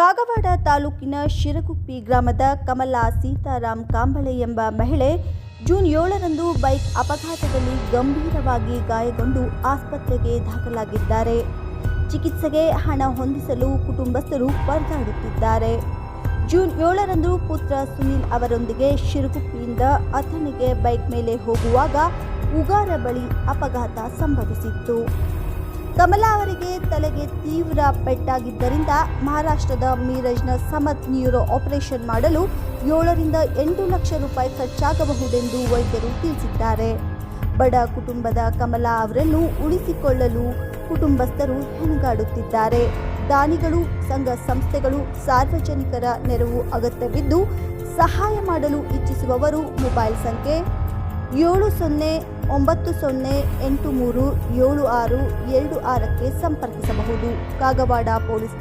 ಕಾಗವಾಡ ತಾಲೂಕಿನ ಶಿರಗುಪ್ಪಿ ಗ್ರಾಮದ ಕಮಲಾ ಸೀತಾರಾಮ್ ಕಾಂಬಳೆ ಎಂಬ ಮಹಿಳೆ ಜೂನ್ ಏಳರಂದು ಬೈಕ್ ಅಪಘಾತದಲ್ಲಿ ಗಂಭೀರವಾಗಿ ಗಾಯಗೊಂಡು ಆಸ್ಪತ್ರೆಗೆ ದಾಖಲಾಗಿದ್ದಾರೆ. ಚಿಕಿತ್ಸೆಗೆ ಹಣ ಹೊಂದಿಸಲು ಕುಟುಂಬಸ್ಥರು ಪರದಾಡುತ್ತಿದ್ದಾರೆ. ಜೂನ್ ಏಳರಂದು ಪುತ್ರ ಸುನೀಲ್ ಅವರೊಂದಿಗೆ ಶಿರಗುಪ್ಪಿಯಿಂದ ಅಥಣಿಗೆ ಬೈಕ್ ಮೇಲೆ ಹೋಗುವಾಗ ಉಗಾರ ಬಳಿ ಅಪಘಾತ ಸಂಭವಿಸಿತ್ತು. ಕಮಲಾ ಅವರಿಗೆ ತಲೆಗೆ ತೀವ್ರ ಪೆಟ್ಟಾಗಿದ್ದರಿಂದ ಮಹಾರಾಷ್ಟ್ರದ ಮೀರಜ್ನ ಸಮತ್ ನ್ಯೂರೋ ಆಪರೇಷನ್ ಮಾಡಲು ಏಳರಿಂದ ಎಂಟು ಲಕ್ಷ ರೂಪಾಯಿ ಖರ್ಚಾಗಬಹುದೆಂದು ವೈದ್ಯರು ತಿಳಿಸಿದ್ದಾರೆ. ಬಡ ಕುಟುಂಬದ ಕಮಲಾ ಅವರನ್ನು ಉಳಿಸಿಕೊಳ್ಳಲು ಕುಟುಂಬಸ್ಥರು ಹೆಣಗಾಡುತ್ತಿದ್ದಾರೆ. ದಾನಿಗಳು, ಸಂಘ ಸಂಸ್ಥೆಗಳು, ಸಾರ್ವಜನಿಕರ ನೆರವು ಅಗತ್ಯವಿದ್ದು ಸಹಾಯ ಮಾಡಲು ಇಚ್ಛಿಸುವವರು ಮೊಬೈಲ್ ಸಂಖ್ಯೆ ಏಳು ಸೊನ್ನೆ ಒಂಬತ್ತು ಸೊನ್ನೆ ಎಂಟು ಮೂರು ಏಳು ಆರು ಎರಡು ಆರಕ್ಕೆ ಸಂಪರ್ಕಿಸಬಹುದು. ಕಾಗವಾಡ ಪೊಲೀಸ್